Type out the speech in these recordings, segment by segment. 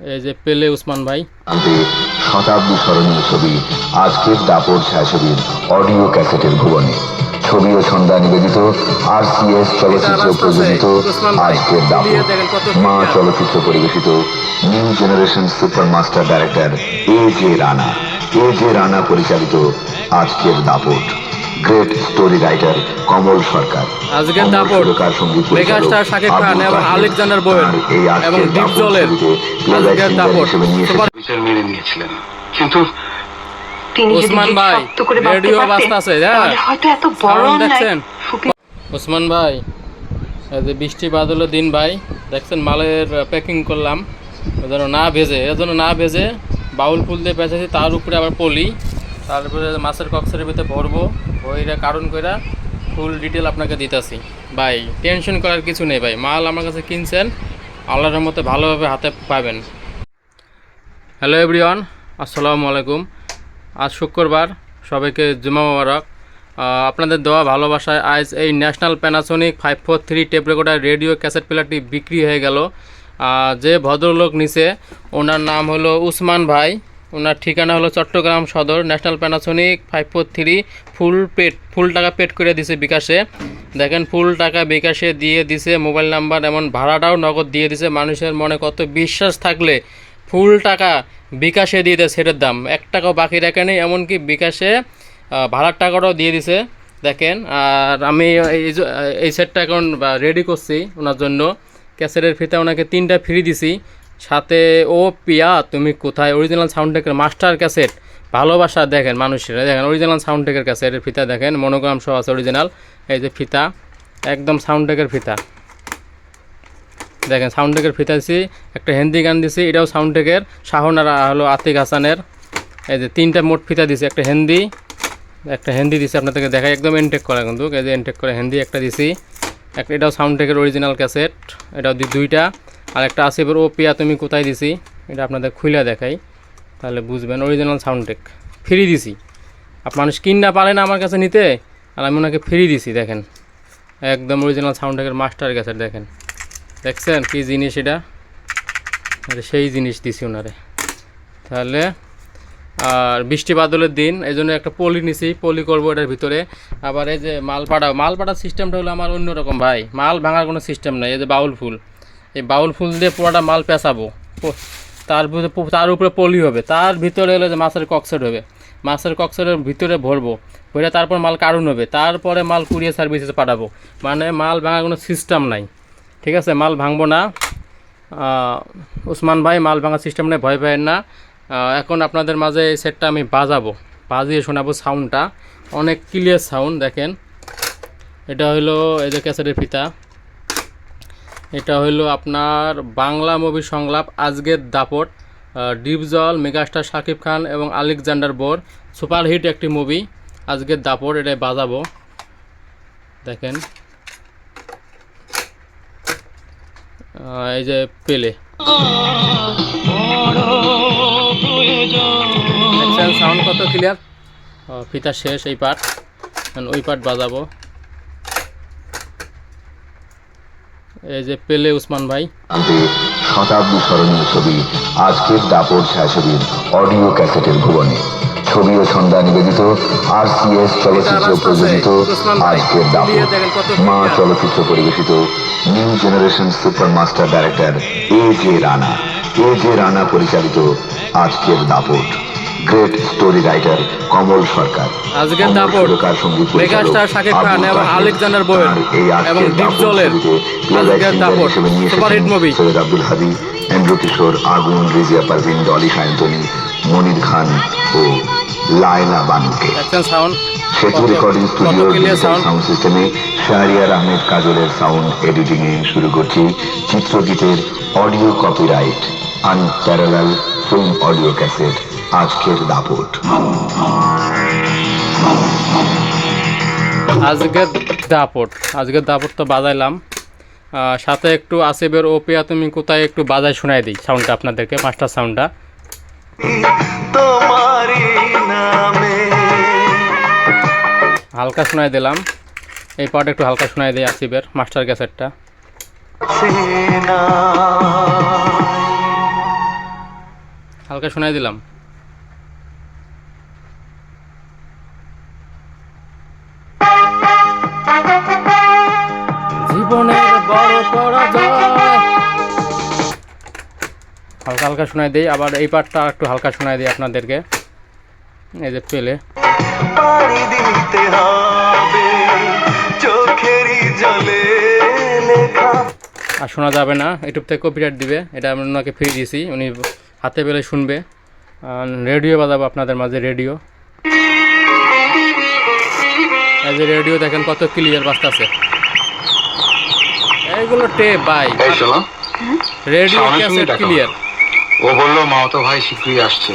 এই যে পেলে উসমান ভাই। শতাব্দী স্মরণীয় ছবি। আজকের দাপট ছায়াছবির অডিও ক্যাসেটের ভুবনে। ছবি ও সন্ধ্যা নিবেদিত আর সি এস চলচ্চিত্র প্রযোজিত আজকের দাপট। মা চলচ্চিত্র পরিবেশিত new generation super master director A J Rana. A J Rana পরিচালিত Ajker Dapot. Great story writer Kamal Sarkar Ajker Dapot, megastar Shakib Khan এবং আলেকজান্ডার আজকের এবং দীপ জলের আজকের দাপট বিচার মেনে নিয়েছিলেন কিন্তু তিনি যদি ওসমান ভাই, শক্ত রেডিও বাজতাছে, হ্যাঁ? হয়তো এত বড় দেখছেন? ওসমান ভাই এই যে বৃষ্টি বাদলের দিন ভাই দেখছেন মালের প্যাকিং করলাম যেন না ভেজে যেন না ভেজে বাউল ফুল দিয়ে বেঁচেছি তার উপরে আবার পলি তারপরে মাছের কক্সের ভিতরে ভরবো ওইটা কারণ কইরা ফুল ডিটেল আপনাকে দিতেছি। ভাই টেনশন করার কিছু নেই ভাই, মাল আমার কাছে কিনছেন, আল্লাহর মতে ভালোভাবে হাতে পাবেন। হ্যালো এভরিওয়ান আসসালামু আলাইকুম। আজ শুক্রবার, সবাইকে জুমা মোবারক। আপনাদের দেওয়া ভালোবাসায় আজ এই National Panasonic five four three tape recorder radio cassette প্লেয়ারটি বিক্রি হয়ে গেল। যে ভদ্রলোক নিছে, ওনার নাম হলো উসমান ভাই। ওনার ঠিকানা হলো Chittagong Sadar, National Panasonic five four three full paid full টাকা পেড করে দিছে বিকাশে। দেখেন, ফুল টাকা বিকাশে দিয়ে দিছে, মোবাইল নাম্বার এমন ভাড়াটাও নগদ দিয়ে দিছে। মানুষের মনে কত বিশ্বাস থাকলে ফুল টাকা বিকাশে দিয়ে দেয় সেটার দাম। এক টাকাও বাকি রাখে নেই, এমনকি বিকাশে ভাড়ার টাকাটাও দিয়ে দিছে। দেখেন, আর আমি এই সেটটা এখন রেডি করছি ওনার জন্য। ক্যাসেটের ফিতে ওনাকে তিনটা ফ্রি দিছি। সাথে, ও পিয়া, তুমি কোথায়? অরিজিনাল সাউন্ড টেকের মাস্টার ক্যাসেট ভালোবাসা দেখেন মানুষের। দেখেন অরিজিনাল সাউন্ড টেকের ক্যাসেটের ফিতা দেখেন। মনোগ্রাম সহ আছে অরিজিনাল এই যে ফিতা, একদম সাউন্ড টেকের ফিতা। দেখেন সাউন্ড টেকের ফিতা দিছি, একটা হিন্দি গান দিছি, এটাও সাউন্ড টেকের শাহনারা হলো আতিক হাসানের। এই যে তিনটা মোট ফিতা দিছি, একটা হিন্দি একটা হিন্দি দিছি, আপনাদেরকে দেখাই। একদম এনটেক করা কিন্তু। এই যে এনটেক করে হিন্দি একটা দিছি। একটা এটাও সাউন্ড টেকের অরিজিনাল ক্যাসেট এটাও দুইটা। আর একটা আসিফের ও পিয়া তুমি কোথায় দিছি? এটা আপনাদের খুলে দেখাই। তাহলে বুঝবেন অরিজিনাল সাউন্ড টেক ফ্রি দিছি। আপ মানুষ কিন পারে না আমার কাছে নিতে, আর আমি ওনাকে ফ্রি দিছি, দেখেন। একদম অরিজিনাল সাউন্ড টেকের মাস্টার ক্যাসেট দেখেন। দেখছেন কী জিনিস এটা? আরে সেই জিনিস দিছি ওনারে। তাহলে, আর বৃষ্টি বাদলের দিন এই জন্য একটা পলি নিছি, পলি করব এটার ভিতরে। আবার এই যে মাল পাড়া মাল পাড়ার সিস্টেমটা হলো আমার অন্যরকম ভাই। মাল ভাঙার কোনো সিস্টেম নাই, এই যে বাউল ফুল। এই বাউল ফুল দিয়ে পুরোটা মাল পেঁচাবো। তার তার উপরে পলি হবে। তার ভিতরে হলো যে মাছের কক্সেট হবে। মাছের কক্সেটের ভিতরে ভরবো। ভরে তারপর মাল কারণ হবে। তারপরে মাল কুরিয়ার সার্ভিসে পাঠাবো। মানে মাল ভাঙার কোনো সিস্টেম নাই। ঠিক আছে? মাল ভাঙবো না। উসমান ভাই, মাল ভাঙার সিস্টেম নেই। ভয় পাবেন না। এখন আপনাদের মাঝে এই সেটটা আমি বাজাবো। বাজিয়ে শোনাবো সাউন্ডটা অনেক ক্লিয়ার সাউন্ড দেখেন। এটা হইল এই যে ক্যাসেটের ফিতা। এটা হইল আপনার বাংলা মুভি সংলাপ, আজকের দাপট ডিপজল, মেগাস্টার শাকিব খান এবং আলেকজান্ডার বোর। সুপারহিট একটি মুভি, আজকের দাপট এটা বাজাবো। দেখেন। এই যে পেলে। সাউন্ড কত ক্লিয়ার ফিতা শেষ, এই পার্ট ওই পার্ট বাজাবো। এই যে পেলে উসমান ভাই। শতাব্দী স্মরণীয় ছবি। আজকের দাপট ছায়াছবির অডিও ক্যাসেটের ভুবনে। ছবি ও সন্ধ্যা নিবেদিত আর সি এস চলচ্চিত্র প্রযোজিত। আজকের কত মা চলচ্চিত্র পরিবেশিত। New generation super master director A J Rana. A J Rana পরিচালিত Ajker Dapot. Great story writer Kamal Sarkar Ajker Dapot, megastar Shakib Khan এবং আলেকজান্ডার আর এবং দীপ জলের আজকের দাপট, হিসেবে নিয়ে সুপার হিট এসেছেন মুভি। সৈয়দ আব্দুল হাদি এন্ড্রু কিশোর আগুন রিজিয়া পারভিন ডলি সায়ন্তনী মনির খান ও লায়লা বানুকে সাউন্ড সেতু রেকর্ডিং স্টুডিওর? সাউন্ড সিস্টেমে শাহরিয়ার আহমেদ কাজলের সাউন্ড এডিটিং এ শুরু করছি চিত্রগীতের audio copyright unparallel film audio cassette Ajker Dapot. Ajker দাপট। আজকের দাপট তো বাজাইলাম। সাথে একটু আসিফের ওপিয়া তুমি কোথায় একটু বাজায় শোনাই দিই সাউন্ডটা আপনাদেরকে মাস্টার সাউন্ডটা হালকা শোনাই দিলাম। এই পার্ট একটু হালকা শোনাই দিই আসিফের মাস্টার ক্যাসেটটা। হালকা শোনাই দিলাম। বড় পরাজয় হালকা হালকা শোনাই দিই। আবার এই পার্টটা একটু হালকা শোনাই দিই আপনাদেরকে। এই যে পেলে। আর শোনা যাবে না ইউটিউব থেকে কপিরাইট দিবে। এটা আমি ওনাকে ফ্রি দিয়েছি উনি হাতে পেলে শুনবে। রেডিও বাজাবো আপনাদের মাঝে রেডিও এই যে রেডিও দেখেন কত ক্লিয়ার বাজতেছে। এইগুলো টেপ বাই এই শোনো। Radio cassette clear. ও বলল মাওতো ভাই শীঘ্রই আসছে।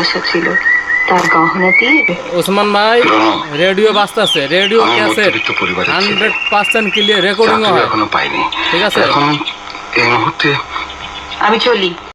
আশা ছিল? তার গহনা দিয়ে? ওসমান ভাই radio বাজতেছে radio cassette. Hundred percent clear recording হয়। এখনও পাইনি। ঠিক আছে। এখন এই মুহূর্তে আমি চলি।